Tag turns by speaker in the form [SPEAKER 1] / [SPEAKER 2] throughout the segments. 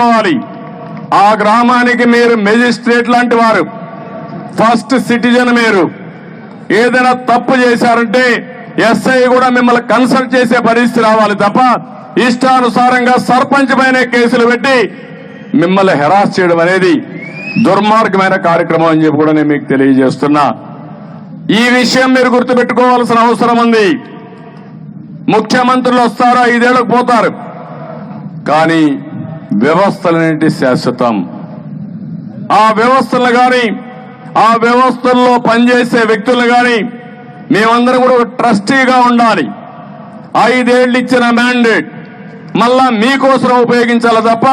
[SPEAKER 1] గుర్తుపెట్టుకోవాలి ఆ గ్రామానికి మీరు మెజిస్ట్రేట్ లాంటి వారు. ఫస్ట్ సిటిజన్ మీరు. ఏదైనా తప్పు చేశారంటే ఎస్ఐ కూడా మిమ్మల్ని కన్సల్ట్ చేసే పరిస్థితి రావాలి తప్ప ఇష్టానుసారంగా సర్పంచ్ పైన కేసులు పెట్టి మిమ్మల్ని హెరాస్ చేయడం అనేది దుర్మార్గమైన కార్యక్రమం అని చెప్పి కూడా నేను మీకు తెలియజేస్తున్నా. ఈ విషయం మీరు గుర్తుపెట్టుకోవాల్సిన అవసరం ఉంది. ముఖ్యమంత్రులు వస్తారా? ఐదేళ్ళకు పోతారు. కానీ వ్యవస్థలనేటి శాశ్వతం. ఆ వ్యవస్థలు గాని ఆ వ్యవస్థల్లో పనిచేసే వ్యక్తులు గాని మేమందరం కూడా ఒక ట్రస్టీగా ఉండాలి. ఐదేళ్ళు ఇచ్చిన మ్యాండేట్ మళ్ళా మీకోసం ఉపయోగించాలి తప్ప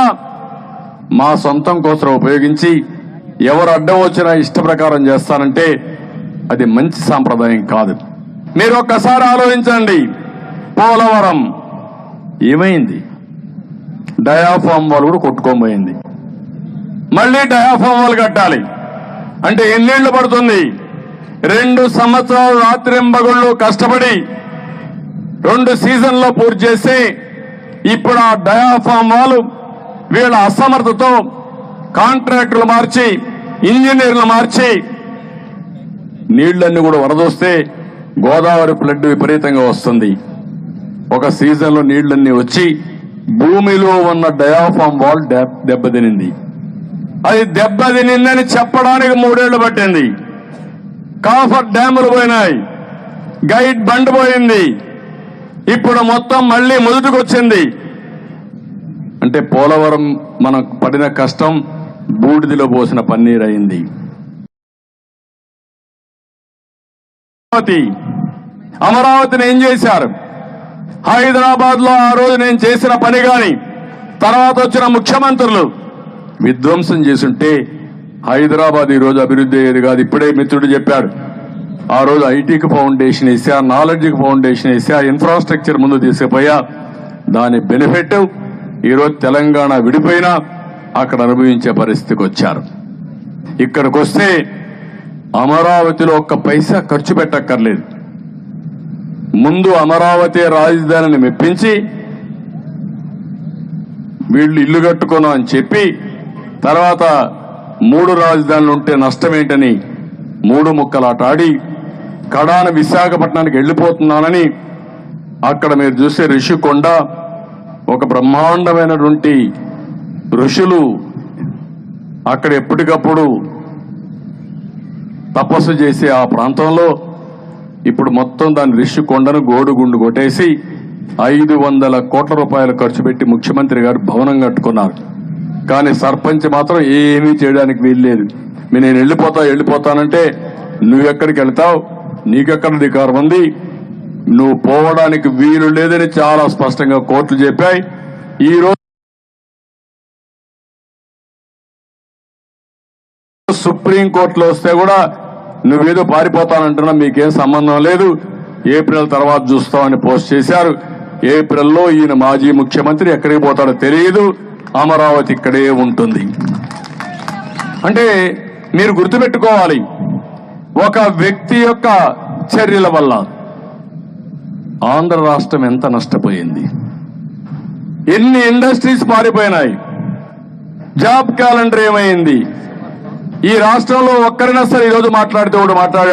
[SPEAKER 1] మా సొంతం కోసం ఉపయోగించి ఎవరు అడ్డం వచ్చినా ఇష్ట ప్రకారం చేస్తానంటే అది మంచి సాంప్రదాయం కాదు. మీరు ఒక్కసారి ఆలోచించండి. పోలవరం ఏమైంది? డయాఫామ్ వాళ్ళు కూడా కొట్టుకోబోయింది మళ్ళీ డయాఫామ్ వాళ్ళు కట్టాలి. అంటే ఎన్నేళ్ళు పడుతుంది? రెండు సంవత్సరాలు రాత్రింబగుళ్ళు కష్టపడి రెండు సీజన్లో పూర్తి చేసి ఇప్పుడు ఆ డయాఫామ్ వాళ్ళు వీళ్ళ అసమర్థతో కాంట్రాక్టులు మార్చి ఇంజనీర్లు మార్చి నీళ్ళన్నీ కూడా వరదొస్తే గోదావరి ఫ్లడ్ విపరీతంగా వస్తుంది. ఒక సీజన్లో నీళ్ళన్నీ వచ్చి భూమిలో ఉన్న డయాఫామ్ వాల్ దెబ్బతినింది. అది దెబ్బతినిందని చెప్పడానికి మూడేళ్ళు పట్టింది. కాఫర్ డ్యాములు పోయినాయి. గైడ్ బండ్ పోయింది. ఇప్పుడు మొత్తం మళ్ళీ మొదటికొచ్చింది. అంటే పోలవరం మనం పడిన కష్టం బూడిదిలో పోసిన పన్నీర్ అయింది అమరావతి. అమరావతిని ఏం చేశారు? హైదరాబాద్లో ఆ రోజు నేను చేసిన పని కానీ తర్వాత వచ్చిన ముఖ్యమంత్రులు విధ్వంసం చేసుంటే హైదరాబాద్ ఈ రోజు అభివృద్ధి అయ్యేది కాదు. ఇప్పుడే మిత్రుడు చెప్పాడు. ఆ రోజు ఐటీకి ఫౌండేషన్ వేసా నాలెడ్జ్కి ఫౌండేషన్ వేసా ఇన్ఫ్రాస్ట్రక్చర్ ముందు తీసుకుపోయా. దాని బెనిఫిట్ ఈరోజు తెలంగాణ విడిపోయినా అక్కడ అనుభవించే పరిస్థితికి వచ్చారు. ఇక్కడికి వస్తే అమరావతిలో ఒక్క పైసా ఖర్చు పెట్టక్కర్లేదు. ముందు అమరావతి రాజధానిని మెప్పించి వీళ్ళు ఇల్లు కట్టుకోను అని చెప్పి తర్వాత మూడు రాజధానులు ఉంటే నష్టం ఏంటని మూడు ముక్కలాటాడి కడాన విశాఖపట్నానికి వెళ్ళిపోతున్నానని అక్కడ మీరు చూసే ఋషికొండ ఒక బ్రహ్మాండమైనటువంటి ఋషులు అక్కడ ఎప్పటికప్పుడు తపస్సు చేసే ఆ ప్రాంతంలో ఇప్పుడు మొత్తం దాని రిషి కొండను గోడుగుండు కొట్టేసి ఐదు వందల కోట్ల రూపాయలు ఖర్చు పెట్టి ముఖ్యమంత్రి గారు భవనం కట్టుకున్నారు. కానీ సర్పంచ్ మాత్రం ఏమీ చేయడానికి వీల్లేదు. నేను వెళ్ళిపోతా వెళ్ళిపోతానంటే నువ్వెక్కడికి వెళ్తావు? నీకెక్కడ అధికారం ఉంది? నువ్వు పోవడానికి వీలు లేదని చాలా స్పష్టంగా కోర్టులు చెప్పాయి. ఈ రోజు సుప్రీం కోర్టులో వస్తే కూడా నువ్వేదో పారిపోతానంటున్నా మీకేం సంబంధం లేదు. ఏప్రిల్ తర్వాత చూస్తామని పోస్ట్ చేశారు. ఏప్రిల్లో ఈయన మాజీ ముఖ్యమంత్రి ఎక్కడికి పోతాడో తెలియదు. అమరావతి ఇక్కడే ఉంటుంది. అంటే మీరు గుర్తుపెట్టుకోవాలి. ఒక వ్యక్తి యొక్క చర్యల వల్ల ఆంధ్ర రాష్ట్రం ఎంత నష్టపోయింది. ఎన్ని ఇండస్ట్రీస్ మారిపోయినాయి జాబ్ క్యాలెండర్ ఏమైంది? ఈ రాష్ట్రంలో ఒక్కరైనా సరే ఈరోజు మాట్లాడితే కూడా మాట్లాడారు